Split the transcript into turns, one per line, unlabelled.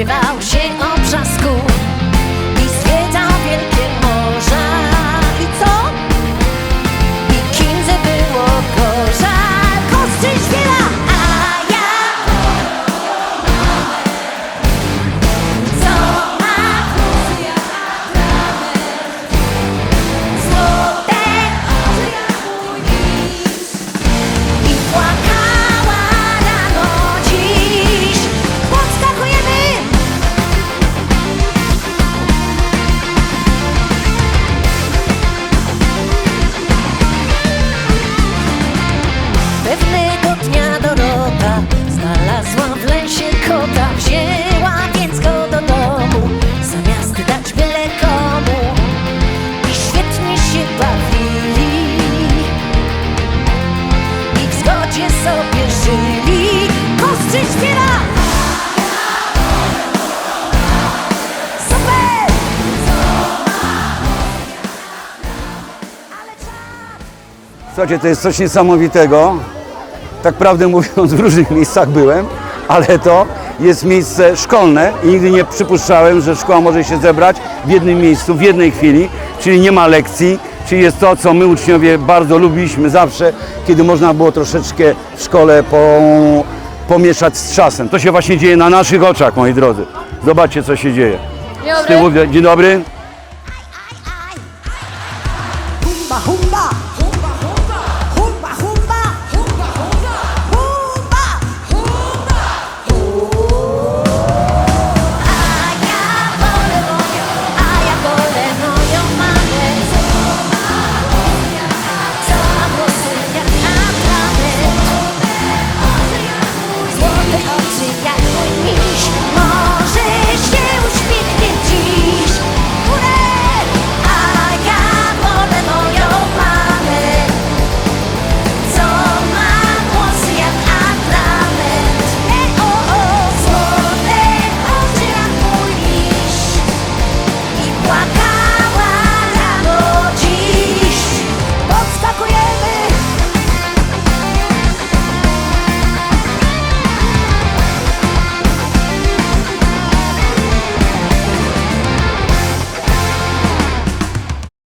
rozrywał się
Słuchajcie, to jest coś niesamowitego. Tak prawdę mówiąc, w różnych miejscach byłem, ale to jest miejsce szkolne i nigdy nie przypuszczałem, że szkoła może się zebrać w jednym miejscu, w jednej chwili, czyli nie ma lekcji, czyli jest to, co my uczniowie bardzo lubiliśmy zawsze, kiedy można było troszeczkę w szkole po, pomieszać z czasem. To się właśnie dzieje na naszych oczach, moi drodzy. Zobaczcie, co się dzieje. Z tyłu, dzień dobry.
Humba, humba!